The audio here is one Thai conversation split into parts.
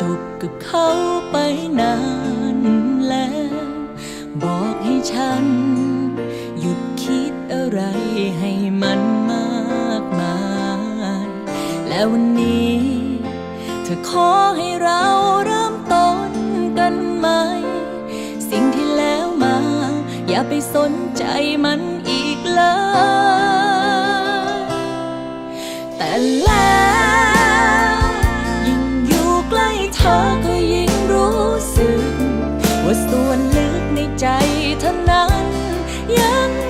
จบกับเขาไปนานแล้ว บอกให้ฉัน หยุดคิดอะไรให้มันมากมาย แล้ววันนี้ เธอขอให้เราเริ่มต้นกันใหม่ สิ่งที่แล้วมา อย่าไปสนใจมันอีกเลย แต่แล้ 人。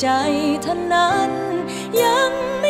ใจท่านนั้นยังไม่